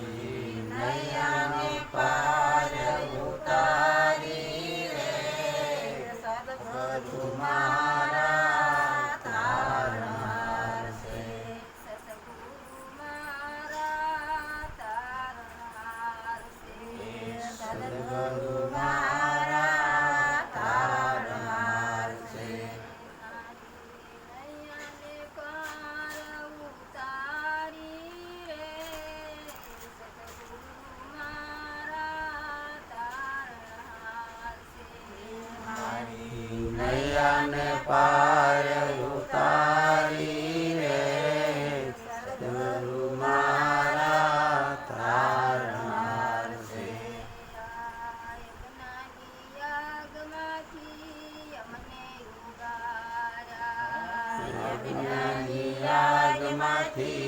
the year. પાર ઉતારી રે ગુરુ મારા તારનાર છે અજ્ઞાની યાગમાંથી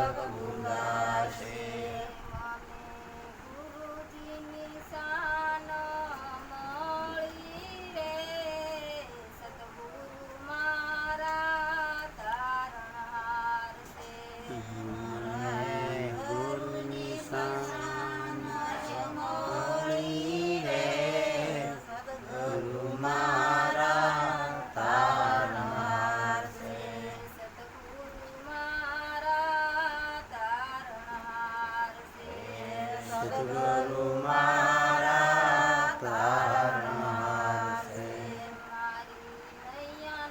Lagabunda Shri સદગુરુ મારા તાર માસે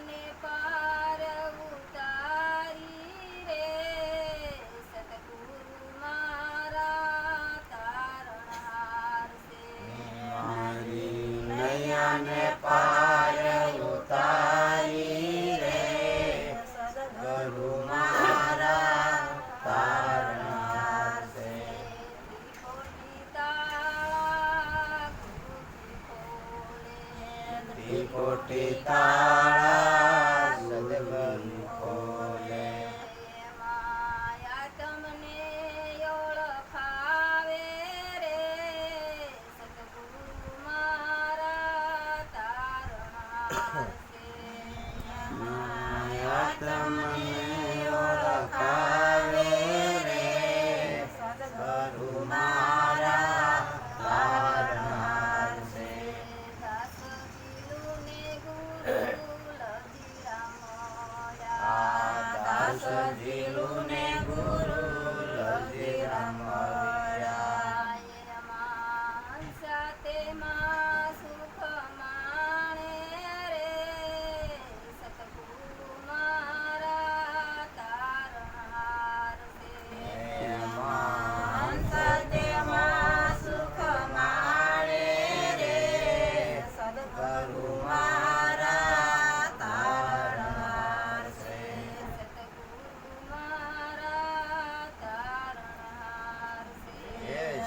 ને પાર ઉતારી રે સદગુરુ મારા તાર મારી નૈયાને કોટે તારા સદગુણ ખોલે. તમને ઓળખાવે રે. સદગુરુ મારા તારા તમને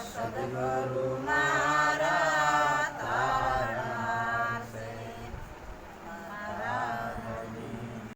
i Sadhguru Maharaj.